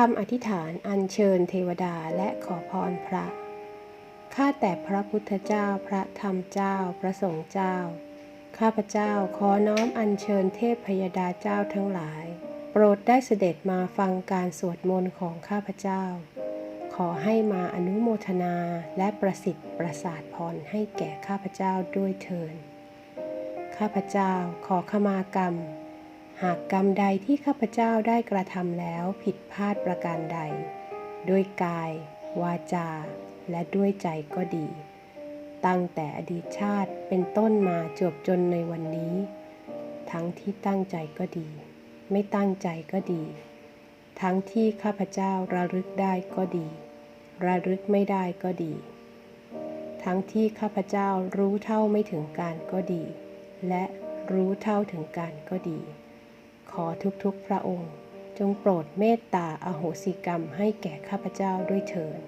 คำอธิษฐานอัญเชิญเทวดาและขอพรพระ ข้าแต่พระพุทธเจ้าพระธรรมเจ้าพระสงฆ์เจ้า ข้าพเจ้าขอน้อมอัญเชิญเทพพยดาเจ้าทั้งหลาย โปรดได้เสด็จมาฟังการสวดมนต์ของข้าพเจ้า ขอให้มาอนุโมทนาและประสิทธิ์ประสาทพรให้แก่ข้าพเจ้าด้วยเถิดข้าพเจ้าขอขมากรรม หากกรรมใดที่ข้าพเจ้าได้กระทำแล้วผิดพลาดประการใด ด้วยกาย วาจา และด้วยใจก็ดี ตั้งแต่อดีตชาติเป็นต้นมาจบจนในวันนี้ ทั้งที่ตั้งใจก็ดี ไม่ตั้งใจก็ดี ทั้งที่ข้าพเจ้าระลึกได้ก็ดี ระลึกไม่ได้ก็ดี ทั้งที่ข้าพเจ้ารู้เท่าไม่ถึงการก็ดี และรู้เท่าถึงการก็ดี ขอทุกๆพระองค์ จงโปรดเมตตาอโหสิกรรมให้แก่ข้าพเจ้าด้วยเถิด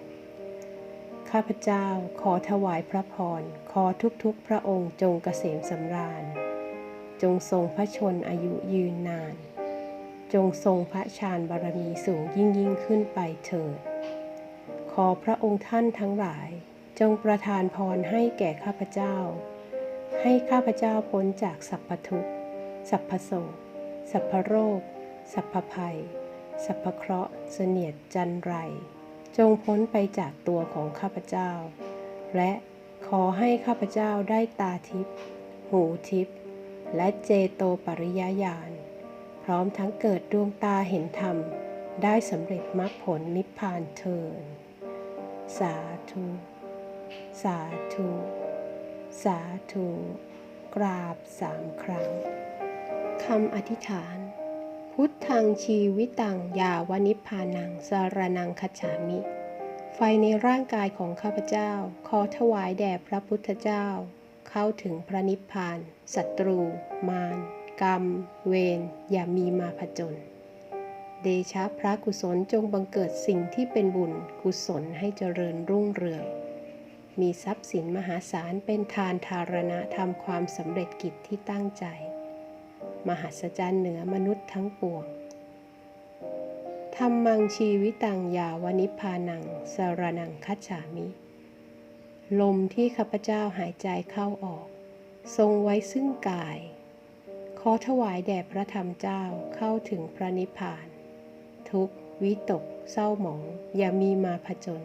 ข้าพเจ้าขอถวายพระพร ขอทุกๆพระองค์จงเกษมสำราญ จงทรงพระชนอายุยืนนาน จงทรงพระชานบารมีสูงยิ่งยิ่งขึ้นไปเถิด ขอพระองค์ท่านทั้งหลาย จงประทานพรให้แก่ข้าพเจ้า ให้ข้าพเจ้าพ้นจากสัพพทุกข์สัพพโศก สัพพโรค สัพพภัย สัพพเคราะห์ เสนียดจันไร จงพ้นไปจากตัวของข้าพเจ้า และขอให้ข้าพเจ้าได้ตาทิพย์ หูทิพย์ และเจโตปริยญาณ พร้อมทั้งเกิดดวงตาเห็นธรรม ได้สำเร็จมรรคผลนิพพานเทิน สาธุ สาธุ สาธุ กราบสามครั้ง คำอธิษฐาน พุทธังชีวิตังยาวนิพพานังสารนังคัจฉามิ ไฟในร่างกายของข้าพเจ้า ขอถวายแด่พระพุทธเจ้า เข้าถึงพระนิพพานศัตรู มาร กรรม เวรอย่ามีมาผจญเดชะพระกุศลจงบังเกิดสิ่งที่เป็นบุญกุศลให้เจริญรุ่งเรือง มีทรัพย์สินมหาศาลเป็นทานทารณะทำความสำเร็จกิจที่ตั้งใจ มหัศจรรย์เหนือมนุษย์ทั้งปวงธรรมังชีวิตังยาวนิพพานังสารนังคัจฉามิ ลมที่ข้าพเจ้าหายใจเข้าออก ทรงไว้ซึ่งกาย ขอถวายแด่พระธรรมเจ้าเข้าถึงพระนิพพาน ทุกวิตก เศร้าหมองอย่ามีมาผจญ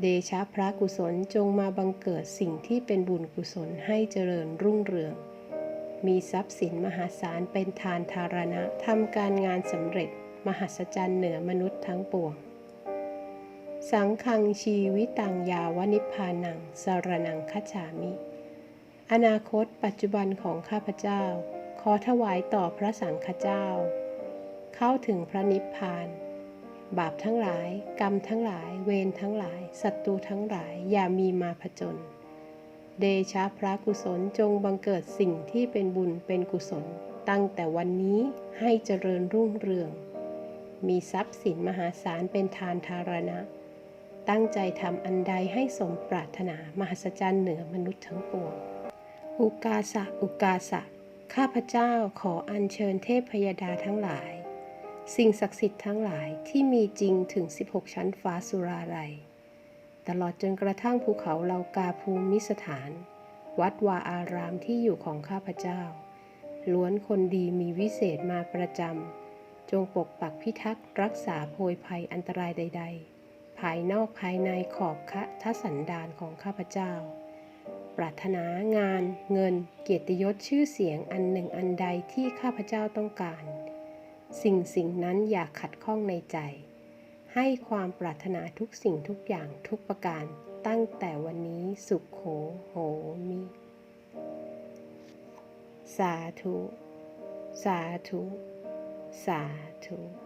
เดชะพระกุศลจงมาบังเกิดสิ่งที่เป็นบุญกุศลให้เจริญรุ่งเรือง มีทรัพย์สินมหาศาลเป็นทานทารณะทำการงานสำเร็จ มหัศจรรย์เหนือมนุษย์ทั้งปวง สังคังชีวิตังยาวนิพพานังสารนังคัจฉามิ อนาคตปัจจุบันของข้าพเจ้า ขอถวายต่อพระสังฆเจ้า เข้าถึงพระนิพพาน บาปทั้งหลาย กรรมทั้งหลาย เวรทั้งหลายศัตรูทั้งหลายอย่ามีมาผจญ เดชะพระกุศลจงบังเกิดสิ่งที่เป็นบุญเป็นกุศล ตั้งแต่วันนี้ให้เจริญรุ่งเรือง มีทรัพย์สินมหาศาลเป็นทานทารณะ ตั้งใจทำอันใดให้สมปรารถนามหัศจรรย์เหนือมนุษย์ทั้งปวงอุกาสะอุกาสะ ข้าพเจ้าขออัญเชิญเทพพยดาทั้งหลาย สิ่งศักดิ์สิทธิ์ทั้งหลายที่มีจริงถึง 16 ชั้นฟ้าสุราลัย ตลอดจนกระทั่งภูเขาเลากาภูมิสถาน วัดวาอารามที่อยู่ของข้าพเจ้า ล้วนคนดีมีวิเศษมาประจำจงปกปักพิทักษ์รักษาโพยภัยอันตรายใด ๆ ภายนอกภายในขอบคะทสันดานของข้าพเจ้า ปรารถนางาน เงิน เกียรติยศชื่อเสียงอันหนึ่งอันใดที่ข้าพเจ้าต้องการ สิ่งสิ่งนั้นอย่าขัดข้องในใจ ให้ความปรารถนาทุกสิ่งทุกอย่างทุกประการ ตั้งแต่วันนี้สุขโขโหมิ สาธุ สาธุ สาธุ